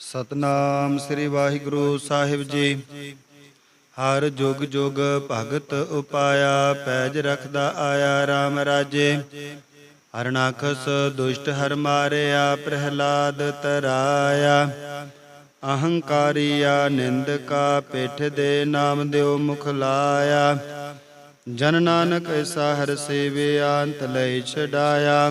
ਸਤਨਾਮ ਸ੍ਰੀ ਵਾਹਿਗੁਰੂ ਸਾਹਿਬ ਜੀ। ਹਰ ਜੁਗ ਜੁਗ ਭਗਤ ਉਪਾਇਆ, ਪੈਜ ਰਖਦਾ ਆਇਆ RAM ਰਾਜੇ। ਹਰਨਾਖਸ ਦੁਸ਼ਟ ਹਰ ਮਾਰਿਆ, ਪ੍ਰਹਿਲਾਦ ਤਰਾਇਆ। ਅਹੰਕਾਰੀਆ ਨਿੰਦਕਾ ਪਿੱਠ ਦੇ ਨਾਮ ਦਿਓ ਮੁਖ ਲਾਇਆ। ਜਨ ਨਾਨਕ ਐਸਾ ਹਰ ਸੇਵਿਆ, ਅੰਤ ਲਈ ਛਡਾਇਆ।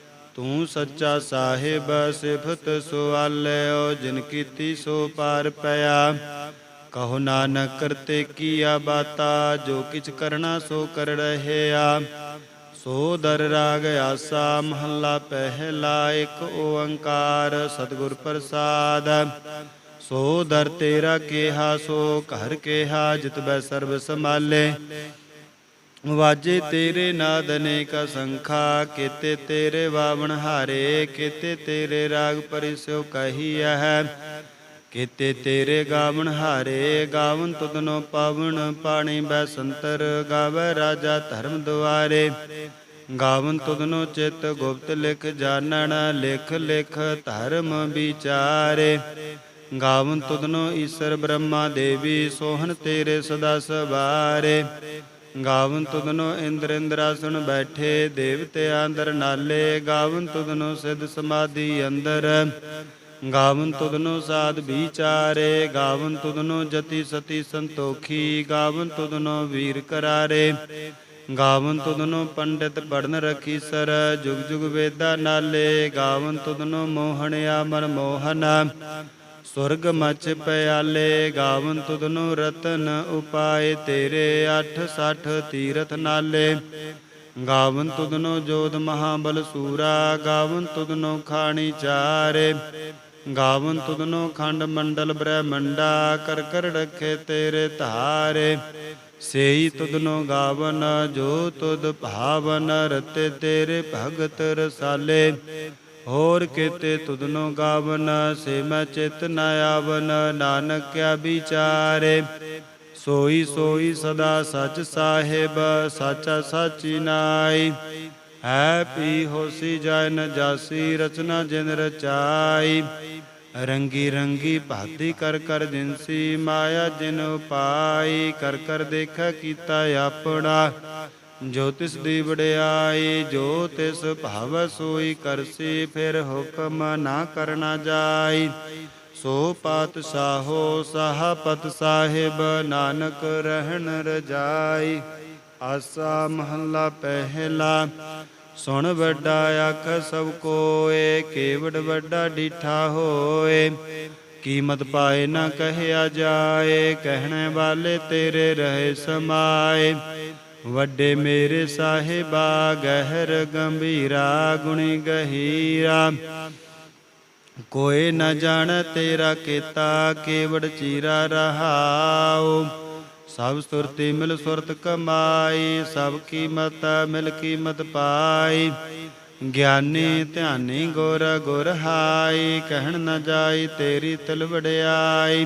ਤੂੰ ਸੱਚਾ ਸਾਹਿਬ, ਸਿਫਤ ਸੁਆਲਿਓ ਜਿਨ ਕੀਤੀ ਸੋ ਪਾਰ ਪਿਆ। ਕਹੋ ਨਾਨਕ, ਕਰਤੇ ਕੀਆ ਬਾਤਾ, ਜੋ ਕਿਛ ਕਰਨਾ ਸੋ ਕਰ ਰਹਿਆ। ਸੋ ਦਰ ਰਾਗ ਆਸਾ, ਮਹੱਲਾ ਪਹਿਲਾ, ਇੱਕ ਓੰਕਾਰ, ਸਤਿਗੁਰ ਪ੍ਰਸਾਦ। ਸੋ ਦਰ ਤੇਰਾ ਕੇਹਾ, ਸੋ ਘਰ ਕੇਹਾ, ਜਿਤ ਬੈ ਸਰਬ ਸਮਾਲੇ ਵਾਜੇ ਤੇਰੇ ਨਾਦ ਅਨੇਕ ਸੰਖਾ, ਕੀਤੇ ਤੇਰੇ ਵਾਵਣ ਹਾਰੇ, ਕੀਤੇ ਤੇਰੇ ਰਾਗ ਪਰਿਸੋ ਕਹੀਐ ਹੈ। ਕੀਤੇ ਤੇਰੇ ਗਾਵਣ ਹਾਰੇ, ਗਾਵਨ ਤੁਧਨੋ ਪਾਵਨ ਪਾਣੀ ਬੈ ਸੰਤਰ, ਗਾਵੇ ਰਾਜਾ ਧਰਮ ਦੁਆਰੇ। ਗਾਵਨ ਤੁਧਨੋ ਚਿਤ ਗੁਪਤ ਲਿਖ ਜਾਣਨ, ਲਿਖ ਲਿਖ ਧਰਮ ਵਿਚਾਰੇ। ਗਾਵਨ ਤੁਧਨੋ ਈਸ਼ਰ ਬ੍ਰਹਮਾ ਦੇਵੀ, ਸੋਹਣ ਤੇਰੇ ਸਦਾ ਸਵਾਰੇ। ਗਾਵਨ ਤੁਧਨੋ ਇੰਦਰ ਇੰਦਰਾਸਣ ਬੈਠੇ, ਦੇਵਤੇ ਅੰਦਰ ਨਾਲੇ, ਗਾਵਨ ਤੁਧਨੋ ਸਿਧ ਸਮਾਧੀ ਅੰਦਰ। ਗਾਵਨ ਤੁਧਨੋ ਸਾਧ ਵਿਚਾਰੇ, ਗਾਵਨ ਤੁਧਨੋ ਜਤੀ ਸਤੀ ਸੰਤੋਖੀ, ਗਾਵਨ ਤੁਧਨੋ ਵੀਰ ਕਰਾਰੇ। ਗਾਵਨ ਤੁਧਨੋ ਪੰਡਿਤ ਪੜਨ ਰਖੀ ਸਰ, ਜੁਗ ਜੁਗ ਵੇਦਾ ਨਾਲੇ, ਗਾਵਨ ਤੁਧਨੋ ਮੋਹਣਿਆ ਮਨ ਮੋਹਨਾ। ਸੁਰਗ ਮਚ ਪਿਆਲੇ ਗਾਵਨ ਤੁਧਨੋ ਰਤਨ ਉਪਾਏ ਤੇਰੇ 860 ਤੀਰਥ ਨਾਲੇ। ਗਾਵਨ ਤੁਧਨੋ ਜੋਧ ਮਹਾਬਲ ਸੂਰਾ, ਗਾਵਨ ਤੁਧਨੋ ਖਾਣੀ ਚਾਰੇ। ਗਾਵਨ ਤੁਧਨੋ ਖੰਡ ਮੰਡਲ ਬ੍ਰਹਮੰਡਾ, ਕਰ ਕਰ ਰਖੇ ਤੇਰੇ ਧਾਰੇ। ਸੇਈ ਤੁਧਨੋ ਗਾਵਨ, ਜੋ ਤੁਧ ਭਾਵਨ ਰਤੇ ਤੇਰੇ ਭਗਤ ਰਸਾਲੇ। ਹੋਰ ਕੀਤੇ ਤੁਧਨੋ ਗਾਵਨ, ਸੇ ਮੈਂ ਚਿਤ ਨ ਆਵਨ ਨਾਨਕ ਕਿਆ ਵਿਚਾਰੇ। ਸੋਈ ਸੋਈ ਸਦਾ ਸਚ ਸਾਹਿਬ, ਸਾਚਾ ਸਾਚੀ ਨਾਈ। ਹੈ ਪੀ ਹੋਸੀ ਜਾਇ ਨ ਜਾਸੀ ਰਚਨਾ ਜਿਨ ਰਚਾਈ। ਰੰਗੀ ਰੰਗੀ ਭਾਤੀ ਕਰ ਕਰ ਜਿਨਸੀ ਮਾਇਆ ਜਿਨ ਉਪਾਈ। ਕਰ ਕਰ ਦੇਖਾ ਕੀਤਾ ਆਪਣਾ। ਜੋ ਤਿਸ ਦੀ ਵਡਿਆਈ, ਜੋ ਤਿਸ ਭਾਵ ਸੋਈ ਕਰਸੀ, ਫਿਰ ਹੁਕਮ ਨਾ ਕਰਨਾ ਜਾਈ। ਸੋ ਪਾਤਸ਼ਾਹੋ, ਸਾਹਪਤ ਸਾਹਿਬ, ਨਾਨਕ ਰਹਿਣ ਰਜਾਈ। ਆਸਾ ਮਹੱਲਾ ਪਹਿਲਾ, ਸੁਣ ਵੱਡਾ ਆਖ ਸਭ ਕੋਏ, ਕੇਵੜ ਵੱਡਾ ਡੀਠਾ ਹੋਏ। ਕੀਮਤ ਪਾਏ ਨਾ ਕਹਿਆ ਜਾਏ, ਕਹਿਣੇ ਵਾਲੇ ਤੇਰੇ ਰਹੇ ਸਮਾਏ। ਵੱਡੇ ਮੇਰੇ ਸਾਹਿਬਾ ਗਹਿਰ ਗੰਭੀਰਾ, ਗੁਣੀ ਗਹੀਰਾ। ਕੋਈ ਨ ਜਾਣ ਤੇਰਾ ਕੀਤਾ, ਕੇਵੜ ਚੀਰਾ ਰਹਾਉ। ਸਭ ਸੁਰਤੀ ਮਿਲ ਸੁਰਤ ਕਮਾਈ, ਸਭ ਕੀਮਤ ਮਿਲ ਕੀਮਤ ਪਾਈ। ਗਿਆਨੀ ਧਿਆਨੀ ਗੁਰ ਗੁਰ ਹਾਈ, ਕਹਿਣ ਨ ਜਾਈ ਤੇਰੀ ਤਲਵੜਿਆਈ।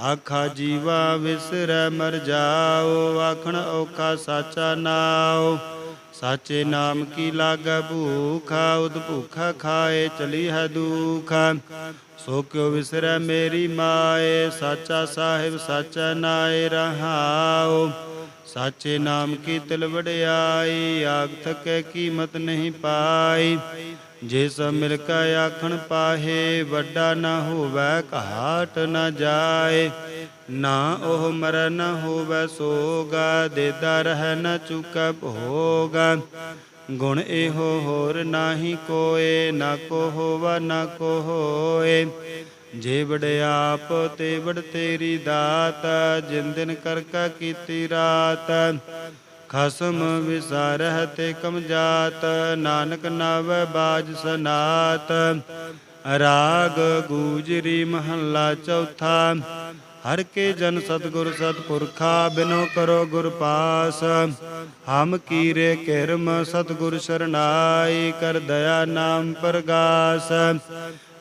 ਆਖਾ ਜੀਵਾ ਵਿਸਰੈ, ਮਰ ਜਾਓ। ਆਖਣ ਔਖਾ ਸਾਚਾ ਨਾਉ। ਸਾਚੇ ਨਾਮ ਕੀ ਲਾਗੈ ਭੂਖਾ, ਉਦ ਭੂਖਾ ਖਾਏ, ਚਲੀ ਹੈ ਦੁਖਾ। ਸੋ ਕਿਉ ਵਿਸਰੈ ਮੇਰੀ ਮਾਏ, ਸਾਚਾ ਸਾਹਿਬ ਸਾਚਾ ਨਾਏ ਰਹਾਓ ਸਾਚੇ ਨਾਮ ਕੀ ਤਿਲ ਵਡਿਆਈ? ਆਗ ਥਕੇ ਕੀਮਤ ਨਹੀਂ ਪਾਈ। ਜੇ ਸਭ ਮਿਲ ਕੇ ਆਖਣ ਪਾਹੇ, ਵੱਡਾ ਨਾ ਹੋਵੇ, ਘਾਟ ਨਾ ਜਾਏ। ਨਾ ਉਹ ਮਰ ਨਾ ਹੋਵੇ, ਸੋਗਾ, ਦੇਦਾ ਰਹਿ ਨਾ ਚੁਕੈ ਭੋਗਾ। ਗੁਣ ਇਹੋ ਹੋਰ ਨਾਹੀ ਕੋਏ, ਨਾ ਕੋ ਹੋਵਾ, ਨਾ ਕੋ ਹੋਏ। ਜੇ ਆਪ ਤੇ ਤੇਰੀ ਦਾਤ, ਜਿਨ ਦਿਨ ਕਰ ਕਾ ਕੀਤੀ ਰਾਤ। ਖਸਮ ਵਿਸਾਰਹਿ ਤੇ ਕਮ ਜਾਤ ਨਾਨਕ ਨਾਵੈ ਬਾਜ ਸਨਾਤ। ਰਾਗ ਗੂਜਰੀ ਮਹੱਲਾ ਚੌਥਾ, ਹਰ ਕੇ ਜਨ ਸਤਗੁਰ ਸਤਪੁਰਖਾ, ਬਿਨੋ ਕਰੋ ਗੁਰ ਪਾਸ। ਹਮ ਕੀਰੇ ਕਿਰਮ ਸਤਗੁਰ ਸ਼ਰਨਾਈ, ਕਰ ਦਇਆ ਨਾਮ ਪ੍ਰਗਾਸ।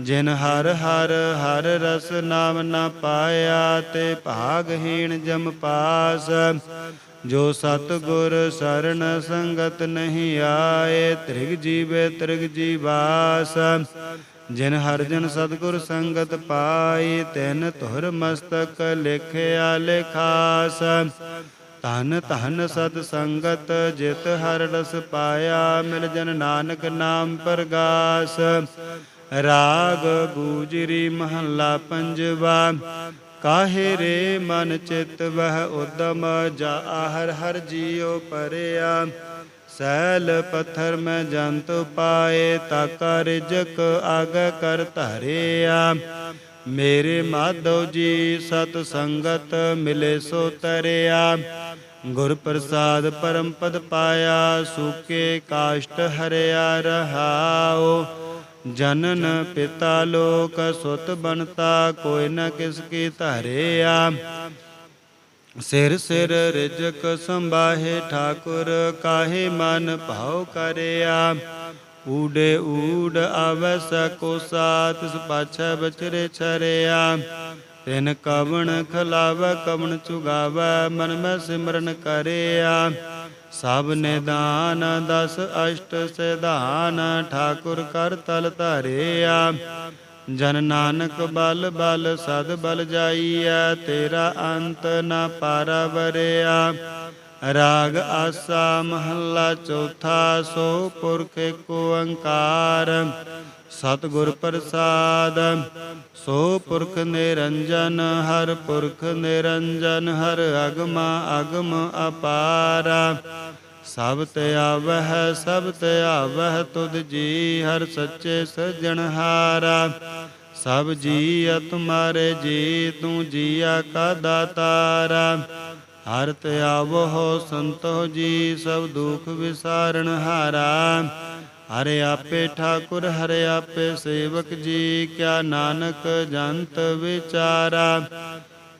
ਜਿਨ ਹਰ ਹਰ ਹਰ ਰਸ ਨਾਮ ਨਾ ਪਾਇਆ ਤੇ ਭਾਗਹੀਣ ਜਮ ਪਾਸ। ਜੋ ਸਤ ਗੁਰ ਸਰਣ ਸੰਗਤ ਨਹੀਂ ਆਏ, ਤ੍ਰਿਗ ਜੀਵੇ ਤ੍ਰਿਗ ਜੀਵਾਸ ਜਿਨ ਹਰ ਜਨ ਸਤਗੁਰ ਸੰਗਤ ਪਾਈ, ਤਿਨ ਧੁਰ ਮਸਤਕ ਲਿਖਿਆ ਲਿਖਾਸ। ਧਨ ਧਨ ਸਤ ਸੰਗਤ ਜਿਤ ਹਰ ਰਸ ਪਾਇਆ, ਮਿਲ ਜਨ ਨਾਨਕ ਨਾਮ ਪ੍ਰਗਾਸ। ਰਾਗ ਗੂਜਰੀ ਮਹੱਲਾ ਪੰਜਵਾ, ਕਾਹੇ ਰੇ ਮਨ ਚਿਤ ਵਹਿ ਉਦਮ ਜਾ ਹਰ ਹਰ ਜੀਉ ਪਰਿਆ। ਸੈਲ ਪੱਥਰ ਮੈਂ ਜੰਤ ਪਾਏ, ਤਾਕਾ ਰਿਜਕ ਅਗ ਕਰ ਧਰਿਆ। ਮੇਰੇ ਮਾਧਵ ਜੀ ਸਤ ਸੰਗਤ ਮਿਲੇ ਸੋ ਤਰਿਆ। ਗੁਰ ਪ੍ਰਸਾਦ ਪਰਮ ਪਦ ਪਾਇਆ, ਸੂਕੇ ਕਾਸ਼ਟ ਹਰਿਆ ਰਹਾਓ ਜਨਨ ਪਿਤਾ ਲੋਕ ਸੁਤ ਬਨਤਾ ਕੋਈ ਨ ਕਿਸ ਕੀ ਧਰਿਆ। ਸਿਰ ਸਿਰ ਰਿਜਕ ਸੰਭਾਹੇ ਠਾਕੁਰ, ਕਾਹੇ ਮਨ ਭਾਉ ਕਰਿਆ। ਊੜੇ ਊੜ ਆਵੈ ਸਕੋ ਸਾਤ ਇਸ ਪਾਛੈ ਬਚਰੇ ਛਰਿਆ। ਤਿਨ ਕਵਣ ਖਲਾਵ, ਕਵਣ ਚੁਗਾਵ, ਮਨ ਮੈਂ ਸਿਮਰਨ ਕਰਿਆ। ਸਭ ਨਿਦਾਨ ਦਸ ਅਸ਼ਟ ਸਿਧਾਨ, ਠਾਕੁਰ ਕਰ ਤਲ ਧਰਿਆ। ਜਨ ਨਾਨਕ ਬਲ ਬਲ, ਸਦ ਬਲ ਜਾਈਐ, ਤੇਰਾ ਅੰਤ ਨਾ ਪਾਰਾ ਵਰਿਆ ਰਾਗ ਆਸਾ ਮਹੱਲਾ ਚੌਥਾ, ਸੋ ਪੁਰਖ ਕੋ ਓੰਕਾਰ ਸਤਿਗੁਰ ਪ੍ਰਸਾਦ, ਸੋ ਪੁਰਖ ਨਿਰੰਜਨ, ਹਰ ਪੁਰਖ ਨਿਰੰਜਨ, ਹਰ ਅਗਮ ਅਗਮ ਅਪਾਰਾ। ਸਭ ਤੇ ਆਵਹਿ, ਸਭ ਤੇ ਆਵਹਿ, ਤੁਧ ਜੀ ਹਰ ਸੱਚੇ ਸਜਣਹਾਰਾ ਸਭ ਜੀ ਤੁਮਾਰੇ ਜੀ, ਤੂੰ ਜੀਆ ਕਾ ਦਾਤਾਰਾ ਹਰ ਤੇ ਆਵੋ ਸੰਤੋ ਜੀ, ਸਭ ਦੁਖ ਵਿਸਾਰਨ ਹਾਰਾ। ਹਰੇ ਆਪੇ ਠਾਕੁਰ, ਹਰੇ ਆਪੇ ਸੇਵਕ ਜੀ, ਕਿਆ ਨਾਨਕ ਜੰਤ ਵਿਚਾਰਾ।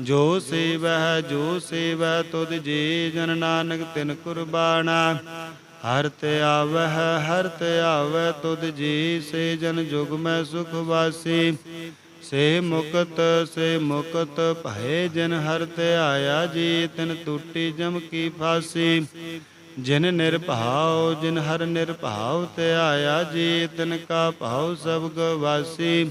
ਜੋ ਸੇਵੈ ਜੋ ਸੇਵੈ ਤੁਧ ਜੀ ਜਨ ਨਾਨਕ ਤਿਨ ਕੁਰਬਾਨਾ। ਹਰ ਤੇ ਆਵਹਿ, ਹਰ ਤੇ ਆਵੈ ਤੁਧ ਜੀ ਸੇ ਜਨ ਜੁਗ ਮੈਂ ਸੁਖ ਵਾਸੀ। ਸੇ ਮੁਕਤ ਸੇ ਮੁਕਤ, ਭਏ ਜਿਨ ਹਰ ਤੇ ਆਇਆ ਜੀ, ਤਿਨ ਟੂਟੀ ਜਮ ਕੀ ਫਾਸੀ। ਜਿਨ ਨਿਰਭਾਉ, ਜਿਨ ਹਰ ਨਿਰਭਾਉ ਤੇ ਆਇਆ ਜੀ, ਤਿਨ ਕਾ ਭਾਉ ਸਭ ਗਵਾਸੀ।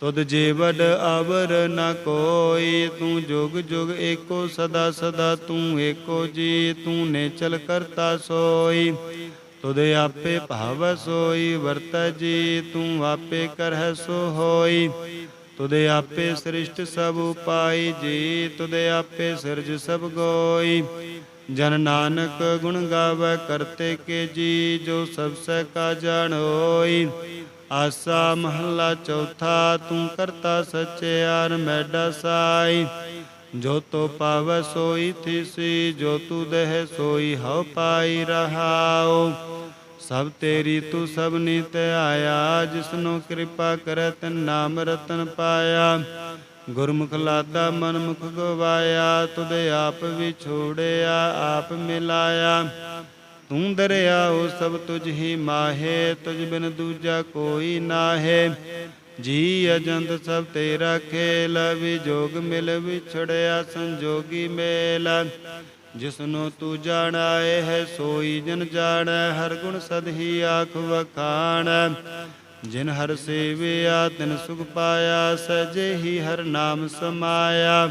ਤੁਧ ਜੀਵਡ ਅਵਰ ਨ ਕੋਈ, ਤੂੰ ਜੁਗ ਜੁਗ ਏਕੋ ਸਦਾ ਸਦਾ, ਤੂੰ ਏਕੋ ਜੀ, ਤੂੰ ਨੇਚਲ ਕਰਤਾ ਸੋਈ। ਤੁਧ ਆਪੇ ਭਾਵ ਸੋਈ, ਵਰਤ ਜੀ, ਤੂੰ ਆਪੇ ਕਰਹਿ ਸੋ ਹੋਈ। ਤੁਧ ਆਪੇ ਸ੍ਰਿਸ਼ਟ ਸਭ ਉਪਾਈ, ਜੀ, ਤੁਧ ਆਪੇ ਸਿਰਜ ਸਭ ਗੋਈ। ਜਨ ਨਾਨਕ ਗੁਣ ਗਾਵੇ, ਕਰਤੇ ਕੇ ਜੀ, ਜੋ ਸਭ ਸਹਿ ਕਾ ਜਾਣੋਈ। ਆਸਾ ਮਹੱਲਾ ਚੌਥਾ, ਤੂੰ ਕਰਤਾ ਸਚਿਆਰ ਮੈਡਾ ਸਾਈ। ਜੋ ਤੋ ਪਾਵੈ ਸੋਈ ਥੀਸੀ, ਜੋ ਤੂ ਦੇਹ ਸੋਈ, ਹਉ ਪਾਈ ਰਹਾਉ। ਸਭ ਤੇਰੀ ਤੂੰ ਸਭ ਤੇ ਆਇਆ, ਜਿਸਨੂੰ ਕਿਰਪਾ ਕਰੈ ਤਨ ਨਾਮ ਰਤਨ ਪਾਇਆ। ਗੁਰਮੁਖ ਲਾਦਾ ਮਨਮੁਖ ਗਵਾਇਆ, ਤੁਧ ਆਪ ਵਿਛੋੜਿਆ ਆਪ ਮਿਲਾਇਆ। ਤੂੰ ਦਰਿਆ ਉਹ ਸਭ ਤੁਝ ਹੀ ਮਾਹੇ, ਤੁਝ ਬਿਨ ਦੂਜਾ ਕੋਈ ਨਾਹੇ। ਜੀ ਅਜੰਤ ਸਭ ਤੇਰਾ ਖੇਲ, ਵਿਜੋਗ ਮਿਲ ਵਿਛੜਿਆ ਸੰਜੋਗੀ ਮੇਲ। ਜਿਸਨੂੰ ਤੂੰ ਜਾਣਾਏ ਹੈ, ਸੋਈ ਜਨ ਜਾਣੈ, ਹਰ ਗੁਣ ਸਦ ਹੀ ਆਖ ਵਖਾਣ। ਜਿਨ ਹਰ ਸੇਵਿਆ, ਤਿਨ ਸੁਖ ਪਾਇਆ, ਸਜੇ ਹੀ ਹਰ ਨਾਮ ਸਮਾਇਆ।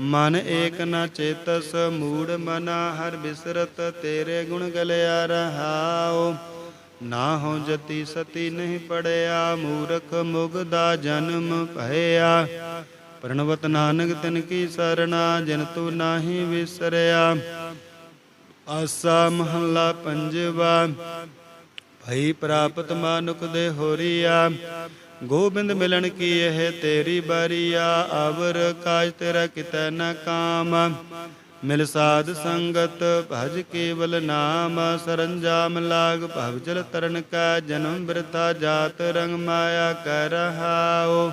ਮਨ ਏਕ ਨ ਚੇਤਸ ਮੂੜ ਮਨਾ ਹਰ ਬਿਸਰਤ ਤੇਰੇ ਗੁਣ ਗਲਿਆ ਰਹਾਓ ਨਾ ਹੋ ਜਤੀ ਸਤੀ ਨਹੀਂ ਪੜਿਆ, ਮੂਰਖ ਮੁਗਦਾ ਜਨਮ ਭਇਆ। ਪ੍ਰਣਵਤ ਨਾਨਕ ਤਿਨ ਕੀ ਸਰਣਾ, ਜਿਨ ਤੂੰ ਨਾਹੀ ਵਿਸਰਿਆ। ਆਸਾ ਮਹੱਲਾ ਪੰਜਵਾ, ਭਈ ਪ੍ਰਾਪਤ ਮਾਨੁਖ ਦੇ ਹੋਰੀਆ। ਗੋਬਿੰਦ ਮਿਲਣ ਕੀ ਇਹ ਤੇਰੀ ਬਾਰੀਆ? ਅਵਰ ਕਾਜ ਤੇਰਾ ਕਿਤੈ ਨ ਕਾਮ। ਮਿਲ ਸਾਧ ਸੰਗਤ, ਭਜ ਕੇਵਲ ਨਾਮ। ਸਰੰਜਾਮ ਲਾਗ, ਭਵ ਜਲ ਤਰਨ ਕਾ ਜਨਮ ਬਿਰਥਾ ਜਾਤ ਰੰਗ ਮਾਇਆ ਕਰ ਰਹਾਓ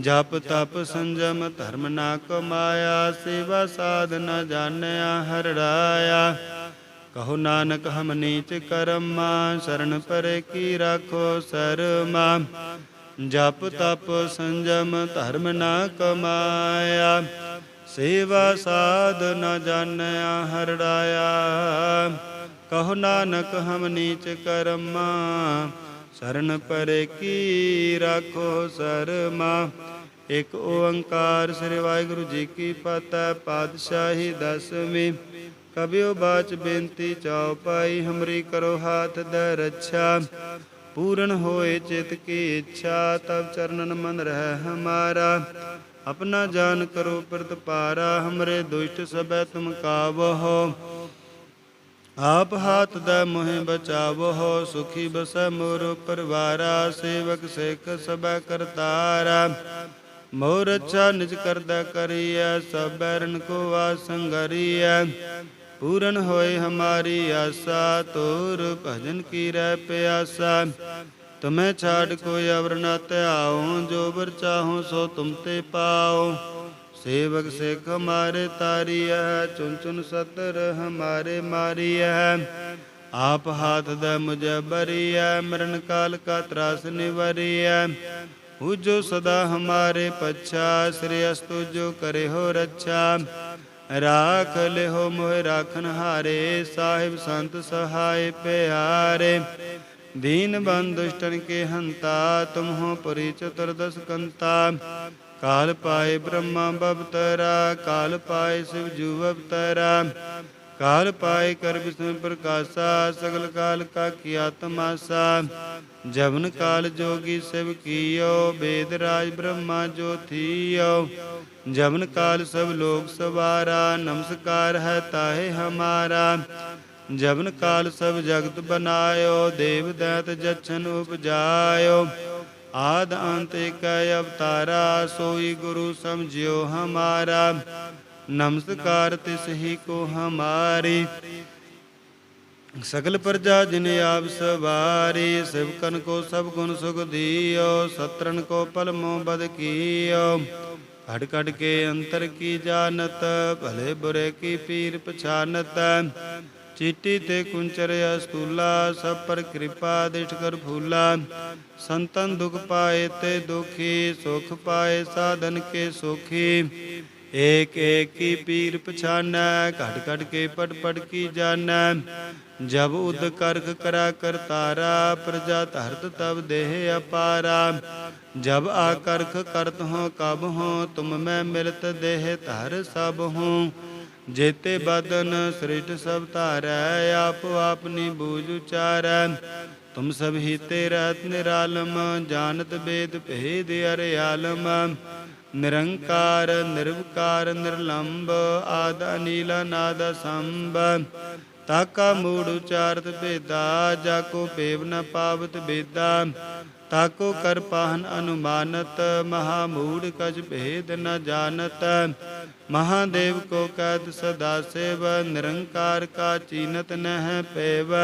ਜਪ ਤਪ ਸੰਜਮ ਧਰਮ ਨਾ ਕਮਾਇਆ, ਸੇਵਾ ਸਾਧ ਨ ਜਾਣਿਆ ਹਰ ਰਾਇਆ। ਕਹੋ ਨਾਨਕ ਹਮ ਨੀਚ ਕਰਮਾ, ਸ਼ਰਨ ਪਰੇ ਕੀ ਰਾਖੋ ਸਰਮਾ। ਜਪ ਤਪ ਸੰਜਮ ਧਰਮ ਨਾ ਕਮਾਇਆ, ਸੇਵਾ ਸਾਧ ਨ ਜਾਣਿਆ ਹਰ ਕਹੋ ਨਾਨਕ ਹਮ ਨੀਚ ਕਰਮਾ, ਸ਼ਰਨ ਪਰੇ ਕੀ ਰਾਖੋ ਸਰਮਾ। ਇਕ ਓੰਕਾਰ ਸ੍ਰੀ ਵਾਹਿਗੁਰੂ ਜੀ ਕੀ ਫਤਿਹ, ਪਾਤਸ਼ਾਹੀ ਦਸਵੀਂ। ਕਬਿਓ ਬਾਚ ਬੇਨਤੀ ਚਾਉ ਪਾਈ, ਹਮਰੀ ਕਰੋ ਹਾਥ ਦ ਰੱਛਾ ਪੂਰਨ ਹੋਏ ਚਿਤ ਕੀ ਇੱਛਾ ਤਬ ਚਰਨਨ ਮਨ ਰਹਿ ਹਮਾਰਾ। ਆਪਣਾ ਜਾਨ ਕਰੋ ਪ੍ਰਤਪਾਰਾ ਹਮਰੇ ਦੁਸ਼ਟ ਸਭੈ ਤੁਮ ਕਾਵਹੋ। ਆਪ ਹਾਥ ਦਾ ਮੋਹਿ ਬਚਾਵੋ ਸੁਖੀ ਬਸੈ ਮੋਰ ਪਰਵਾਰਾ, ਸੇਵਕ ਸਿੱਖ ਸਭੈ ਕਰਤਾਰਾ। ਮੋਰ ਅੱਛਾ ਨਿਜ ਕਰਦਾ ਕਰੀਐ, ਸਭ ਬੈਰਨ ਕੋ ਵਾਸੰਗਰੀਐ ਪੂਰਨ ਹੋਏ ਹਮਾਰੀ ਆਸਾ, ਤੋਰ ਭਜਨ ਕੀ ਰਹਿ ਪਿਆਸਾ। ਤੁਮੈ ਛਾੜ ਕੋਈ ਅਵਰ ਨ ਧਿਆਉ, ਜੋ ਬਰ ਚਾਹੋ ਸੋ ਤੁਮ ਤੇ ਪਾਓ ਸੇਵਕ ਸਿੱਖ ਹਮਾਰੇ ਤਾਰੀਐ ਚੁਨ ਚੁਨ ਸਤਰ ਹਮਾਰੇ ਮਾਰੀਐ। ਆਪ ਹਾਥ ਦਾ ਮੁਝੇ ਬਰੀਐ, ਮਰਨ ਕਾਲ ਕਾ ਤਰਾਸ ਨਿਵਰੀਐ। ਜੋ ਸਦਾ ਹਮਾਰੇ ਪਛਾ, ਸ੍ਰੀ ਅਸਤੁ ਜੋ ਕਰੇ ਹੋ ਰੱਛਾ। ਰਾਖ ਲਿਓ ਮੋਹਿ ਰਾਖਨ ਹਾਰੇ, ਸਾਹਿਬ ਸੰਤ ਸਹਾਇ ਪਿਆਰੇ। ਦੀਨ ਬੰਦ ਦੁਸ਼ਟਨ ਕੇ ਹੰਤਾ ਤੁਮ ਹੋ ਚਤੁਰਦਸ ਕੰਤਾ। ਕਾਲ ਪਾਏ ਬ੍ਰਹਮਾ ਬਵਤਰਾ, ਕਾਲ ਪਾਏ ਸਿਵ ਜੂ ਅਵਤਰਾ ਕਾਲ ਪਾਏ ਕਰ ਵਿਸ਼ਨ ਪ੍ਰਕਾਸ਼ਾ, ਸਗਲ ਕਾਲ ਕਾ ਕੀ ਆਤਮਾਸਾ। ਜਵਨ ਕਾਲ ਜੋਗੀ ਸਿਵ ਕੀਓ ਬੇਦ ਰਾਜ ਬ੍ਰਹਮਾ ਜੋ ਜਵਨ ਕਾਲ ਸਭ ਲੋਕ ਸਵਾਰਾ, ਨਮਸਕਾਰ ਹੈ ਤਾਹੇ ਹਮਾਰਾ। ਜਵਨ ਕਾਲ ਸਭ ਜਗਤ ਬਨਾਇਓ, ਦੇਵ ਦੈਤ ਜਛਨ ਉਪਜਾਇਓ। ਆਦ ਅੰਤ ਏਕੈ ਅਵਤਾਰਾ, ਸੋਈ ਗੁਰੂ ਸਮਝਿਓ ਹਮਾਰਾ। ਨਮਸਕਾਰ ਤਿਸ ਕੋ ਹਮਾਰੀ। ਸਗਲ ਪ੍ਰਜਾ ਜਿਨ ਆਪ ਸਵਾਰੀ ਸਿਵਕਨ ਕੋ ਸਭ ਗੁਣ ਸੁਖ ਦੀਓ ਸਤਰਨ ਕੋ ਪਲਮੋ ਬਦ ਕੀਓ। ਘੜ ਘੜ ਕੇ ਅੰਤਰ ਕੀ ਜਾਣਤ, ਭਲੇ ਬੁਰੇ ਕੀ ਪੀਰ ਪਛਾਨਤ। ਚੀਟੀ ਤੇ ਕੁੰਚਰ ਅਸਤੂਲਾ, ਸਭ ਪਰ ਕਿਰਪਾ ਦਿਠ ਕਰ ਫੂਲਾ। ਸੰਤਨ ਦੁਖ ਪਾਏ ਤੇ ਦੁਖੀ, ਸੁਖ ਪਾਏ ਸਾਧਨ ਕੇ ਸੁਖੀ। ਏਕ ਏਕ ਕੀ ਪੀਰ ਪਛਾਨੈ ਘਟ ਘਟ ਕੇ ਪਟ ਪਟ ਕੀ ਜਾਣੈ। ਜਬ ਉਦ ਕਰਖ ਕਰਾ ਕਰਤਾਰਾ ਪ੍ਰਜਾ ਧਰਤ ਤਬ ਦੇਹ ਅਪਾਰਾ। ਜਬ ਆ ਕਰਖ ਕਰਤ ਹੋ ਕਬ ਹੋ, ਤੁਮ ਮੈਂ ਮਿਲਤ ਦੇਹ ਧਰ ਸਭ ਹੂੰ। ਜੇਤੇ ਬਦਨ ਸ੍ਰਿਸ਼ਟ ਸਭ ਧਾਰੈ, ਆਪ ਆਪਨੀ ਬੂਝ ਉਚਾਰੈ। ਤੁਮ ਸਭ ਹੀ ਤੇ ਰਤ ਨਿਰਾਲਮ ਜਾਣਤ ਬੇਦ ਭੇਦ ਅਰਿਆਲਮ ਨਿਰੰਕਾਰ, ਨਿਰਵਕਾਰ ਨਿਰਲੰਭ ਆਦ ਅਨੀਲ ਨਾਦ ਸੰਭ ਤਾਕਾ ਮੂੜ ਉਚਾਰਤ ਭੇਦਾ, ਜਾ ਕੋ ਪੇਵ ਨ ਪਾਵਤ ਬੇਦਾ ਤਾਕੋ ਕਰ ਪਾਹਨ ਅਨੁਮਾਨਤ, ਮਹਾ ਮੂੜ ਕਜ ਭੇਦ ਨ ਜਾਣਤ। ਮਹਾਦੇਵ ਕੋ ਕਦ ਸਦਾ ਸੇਵ, ਨਿਰੰਕਾਰ ਕਾ ਚੀਨਤ ਨਹਿ ਪੇਵ।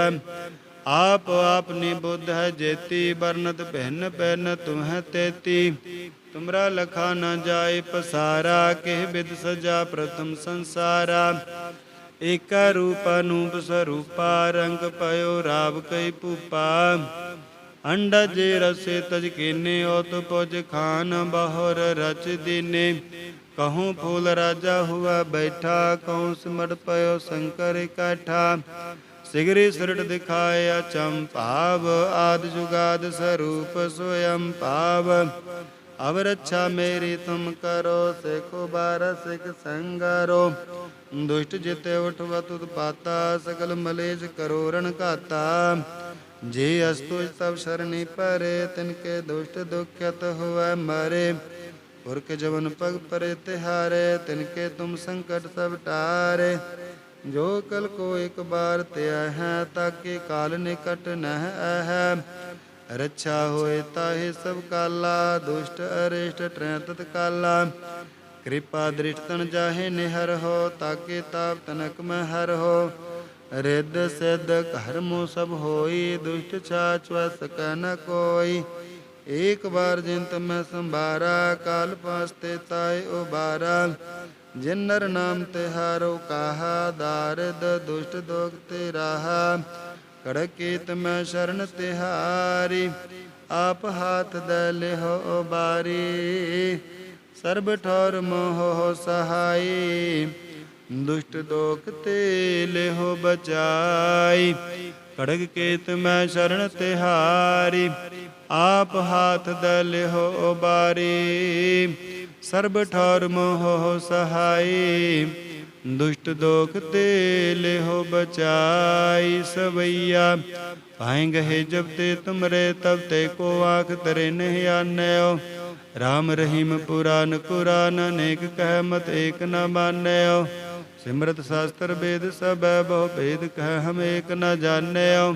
ਆਪ ਆਪਨੀ ਬੁੱਧ ਹੈ ਜੇਤੀ ਬਰਨਤ ਭਿੰਨ ਭਿੰਨ ਤੁਮਹਿ ਤੇਤੀ। ਤੁਮਰਾ ਲਖਾ ਨ ਜਾਏ ਪਸਾਰਾ ਕਿਹ ਬਿਦ ਸਜਾ ਪ੍ਰਥਮ ਸੰਸਾਰਾ ਏਕਾ ਰੂਪ ਅਨੂਪ ਸਰੂਪਾ ਰੰਗ ਪਇਓ ਰਾਵ ਕਈ ਭੂਪਾ ਅੰਡਜ ਰਸੇ ਤਜ ਕੀਨੇ ਓਤ ਪੁਜ ਖਾਨ ਬਹੁਰ ਰਚ ਦੀਨੇ ਕਹੂੰ ਫੂਲ ਰਾਜਾ ਹੁਆ ਬੈਠਾ ਕਹੂੰ ਸਿਮਟ ਪਇਓ ਸ਼ੰਕਰ ਇਕੱਠਾ ਸਿਗਰੀ ਸਿਰਟ ਦਿਖਾਇਆ ਚੰਪਾਵ ਆਦ ਜੁਗਾਦ ਸਰੂਪ ਸੋਯੰ ਪਾਵ ਅਵ ਰੱਛਾ ਮੇਰੀ ਤੁਮ ਕਰੋ, ਸੇਖੋ ਬਾਰ ਸਿਖ ਸੰਗਰੋ। ਦੁਸ਼ਟ ਜਿਤੇ ਉਠਵਾ, ਤੁਧ ਪਾਤਾ, ਸਗਲ ਮਲੇਜ ਕਰੋ, ਰਣ ਘਾਤਾ। ਜੇ ਅਸਤੁ ਤਬ ਸ਼ਰਣੀ ਪਰੇ ਤਿਨ ਕੇ ਦੁਸ਼ਟ ਦੁਖਿਤ ਹੋਵੈ ਮਰੇ। ਪੁਰਖ ਜਵਨ ਪਗ ਪਰੇ ਤਿਹਾਰੇ, ਤਿਨ ਕੇ ਤੁਮ ਸੰਕਟ ਸਭ ਟਾਰੇ। ਜੋ ਕਲ ਕੋ ਇੱਕ ਬਾਰ ਤਿਆ ਹੈ, ਤਾਕੇ ਕਾਲ ਨਿਕਟ ਨਹਿ ਹੈ ਰੱਛਾ ਹੋਏ ਤਾਹੇ ਸਭ ਕਾਲਾ, ਦੁਸ਼ਟ, ਅਰਿਸ਼ਟ ਟਰੈ ਤਤ ਕਾਲਾ। ਕਿਰਪਾ ਦ੍ਰਿਸ਼ਟਨ ਜਾਹੇ ਨਿਹਰ ਹੋ, ਤਾਕੇ ਤਾਪ ਤਨਕ ਮਹਿ ਹਰ ਹੋ। ਰਿੱਧ ਸਿੱਧ ਕਰਮੋ ਸਭ ਹੋਈ, ਦੁਸ਼ਟ ਛਾਚ ਵਸ ਕੈ ਨ ਕੋਈ। ਏਕ ਬਾਰ ਜਿੰਤ ਮੈਂ ਸੰਭਾਰਾ, ਕਾਲ ਪਾਸਤੇ ਤਾਏ ਉਬਾਰਾ। ਜਿਨ ਨਰ ਨਾਮ ਤਿਹਾਰੋ ਕਾਹਾ, ਦਾਰਦ ਦੁਸ਼ਟ ਦੋਗ ਤੇ ਰਾਹਾ। ਕੜਕੀਤ ਮੈਂ ਸ਼ਰਨ ਤਿਹਾਰੀ, ਆਪ ਹਾਥ ਦੇ ਲਿਹੋ ਬਾਰੀ। ਸਰਬ ਠੌਰ ਮੋਹ ਸਹਾਈ, ਦੁਸ਼ਟ ਦੋਖ ਤੇ ਲਿਹੋ ਬਚਾਈ। ਕੜਗ ਕੇਤ ਮੈਂ ਸ਼ਰਨ ਤਿਹਾਰੀ, ਆਪ ਹਾਥ ਦੇ ਲਿਹੋ ਬਾਰੀ। ਸਰਬ ਠੌਰ ਮੋਹ ਸਹਾਈ ਦੁਸ਼ਟ ਦੋਖ ਤੇ ਲਿਹੋ ਬਚਾਈ ਸਵਈਆ। ਪਾਏ ਗਏ ਜਬ ਤੇ ਤੁਮਰੇ ਤਬ ਤੇ ਕੋ ਆਖ ਤਰੇ ਨਹੀਂ ਆਨਿਓ। ਰਾਮ ਰਹੀਮ ਪੁਰਾਨ ਕੁਰਾਨ, ਅਨੇਕ ਕਹਿ ਮਤ ਏਕ ਨ ਮਾਨਿਓ। ਸਿਮਰਤ ਸ਼ਾਸਤਰ ਵੇਦ ਸਭ ਬਹੁ ਭੇਦ ਕਹਿ ਹਮ ਏਕ ਨ ਜਾਣਿਓ।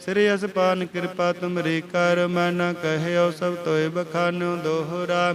ਸ੍ਰੀ ਅਸਪਾਨ ਕਿਰਪਾ ਤੁਮਰੀ ਕਰ, ਮੈਂ ਨ ਕਹਿਓ ਸਭ ਤੋਏ ਬਖਾਨਿਓ ਦੋਹਰਾ।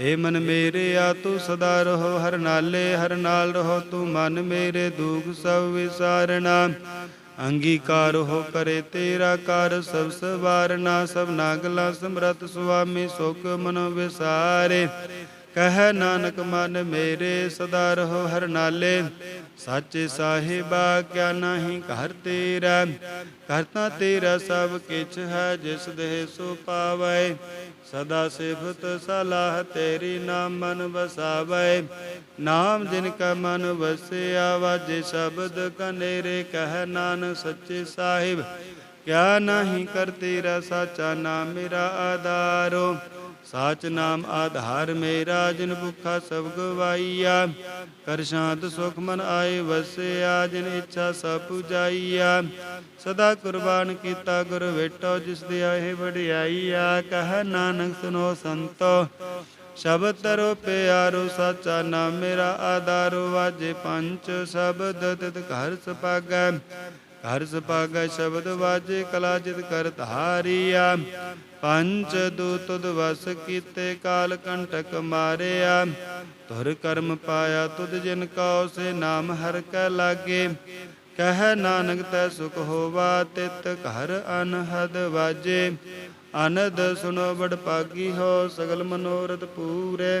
ਏ ਮਨ ਮੇਰੇ ਆ, ਤੂੰ ਸਦਾ ਰਹੋ, ਹਰ ਨਾਲੇ ਹਰ ਨਾਲ ਰਹੋ, ਤੂੰ ਮਨ ਮੇਰੇ ਦੁਖ ਸਭ ਵਿਸਾਰਣਾ ਅੰਗੀਕਾਰ ਹੋ ਕਰੇ ਤੇਰਾ ਕਰ ਸਭ ਸਵਾਰਨਾ, ਸਭ ਨਾਗਲਾ ਸਮਰਤ ਸੁਆਮੀ ਸੁਖ ਮਨ ਵਿਸਾਰੇ। ਕਹਿ ਨਾਨਕ, ਮਨ ਮੇਰੇ ਸਦਾ ਰਹੋ, ਹਰ ਨਾਲੇ। ਸਾਚੇ ਸਾਹਿਬਾ, ਕਿਆ ਨਹੀਂ ਘਰ ਤੇਰਾ। ਕਰਤਾ ਤੇਰਾ, ਸਭ ਕਿਛ ਹੈ, ਜਿਸ ਦੇਹ ਸੋ ਪਾਵੈ। ਸਦਾ ਸਿਫਤ ਸਲਾਹ ਤੇਰੀ ਨਾਮ ਮਨ ਵਸਾਵੈ। ਨਾਮ ਜਿਨ ਕਾ ਮਨ ਵਸਿਆ, ਵਾਜੇ ਸ਼ਬਦ ਕਨੇਰੇ ਕਹਿ ਨਾਨ ਸੱਚੇ ਸਾਹਿਬ। ਕਿਆ ਨਹੀਂ ਕਰ ਤੇਰਾ ਸਾਚਾ ਨਾਮ ਮੇਰਾ ਆਧਾਰੋ। ਸਾਚ ਨਾਮ ਆਧਾਰ ਮੇਰਾ, ਜਿਨ ਭੁਖਾ ਸਭ ਗਵਾਈਆ। ਕਰ ਸ਼ਾਂਤ ਸੁਖ ਮਨ ਆਏ ਵਸਿਆ, ਜਿਨ ਇੱਛਾ ਸਭ ਪੁਜਾਈਆ। ਸਦਾ ਕੁਰਬਾਨ ਕੀਤਾ ਗੁਰ ਵੇਟੋ, ਜਿਸ ਦੇ ਆਏ ਵਡਿਆਈਆ। ਕਹ ਨਾਨਕ ਸੁਨੋ ਸੰਤੋ, ਸ਼ਬਦ ਤਰੋ ਪਿਆਰੋ, ਸਾਚਾ ਨਾਮ ਮੇਰਾ ਆਧਾਰੋ। ਵਾਜੇ ਪੰਚ ਸ਼ਬਦ, ਤਿਤ ਘਰ ਸਪਾਗੈ। ਘਰ ਸਪਾਗੈ ਸ਼ਬਦ ਵਾਜੇ, ਕਲਾ ਕਰ ਧਾਰੀਆ। ਪੰਚ ਦੂਤ ਵਸ ਕੀਤੇ, ਕਾਲ ਕੰਟਕ ਮਾਰਿਆ। ਤੁਰ ਕਰਮ ਪਾਇਆ ਤੁਧ ਜਿਨ ਕਉ, ਸੇ ਨਾਮ ਹਰ ਕੈ ਲਾਗੇ। ਕਹਿ ਨਾਨਕ ਤੈ ਸੁਖ ਹੋਵਾ, ਤਿਤ ਘਰ ਅਨਹਦ ਵਾਜੇ। ਅਨਦ ਸੁਨੋ ਬੜ ਪਾਗੀ ਹੋ, ਸਗਲ ਮਨੋਰਥ ਪੂਰੇ।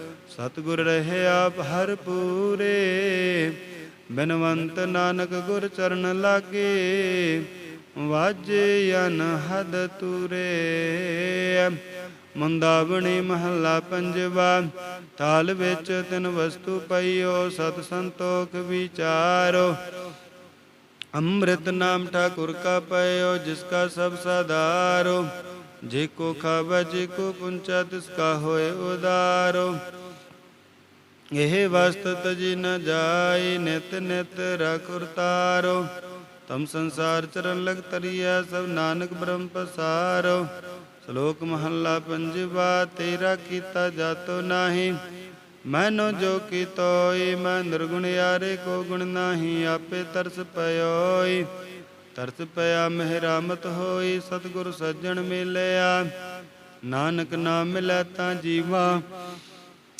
ਸਤਿਗੁਰ ਰਹਿਆ ਭਰਪੂਰੇ ਬਨਵੰਤ ਨਾਨਕ ਗੁਰ ਚਰਨ ਲਾਗੇ, ਵਾਜੇ ਅਨਹਦ ਤੁਰੇ। ਮੁੰਦਾਵਣੀ ਮਹੱਲਾ ਪੰਜਵਾ, ਤਾਲ ਵਿੱਚ ਤਿਨ ਵਸਤੂ ਪਈਓ, ਸਤ ਸੰਤੋਖ ਵਿਚਾਰੋ। ਅੰਮ੍ਰਿਤ ਨਾਮ ਠਾਕੁਰ ਕਾ ਪਇਓ, ਜਿਸ ਕਾ ਸਭ ਸਾਧਾਰੋ ਜੇ ਕੋ ਖਾਵੈ, ਜੇ ਕੋ ਪੁੰਚਾ, ਤਿਸ ਕਾ ਹੋਏ ਉਦਾਰੋ। ਇਹ ਵਸਤ ਤਜੀ ਨ ਜਾਈ ਨਿਤ ਨਿਤ ਰਖੁਰ ਤਾਰੋ ਤਮ ਸੰਸਾਰ ਚਰਨ ਲਗ ਤਰੀਆ ਸਭ ਨਾਨਕ ਬ੍ਰਹਮ ਪਸਾਰੋ। ਸ਼ਲੋਕ ਮਹੱਲਾ ਪੰਜਵਾ, ਤੇਰਾ ਕੀਤਾ ਜਾਤੋ ਨਾਹੀ, ਮੈਨੋ ਜੋ ਕੀਤੋਈ, ਮੈਂ ਨਿਰਗੁਣ ਯਾਰੇ ਕੋ ਗੁਣ ਨਾਹੀ, ਆਪੇ ਤਰਸ ਪਇਓਈ। ਤਰਸ ਪਿਆ ਮਹਿਰਾਮਤ ਹੋਈ, ਸਤਿਗੁਰ ਸੱਜਣ ਮਿਲਿਆ। ਨਾਨਕ ਨਾਮ ਮਿਲੈ ਤਾਂ ਜੀਵਾ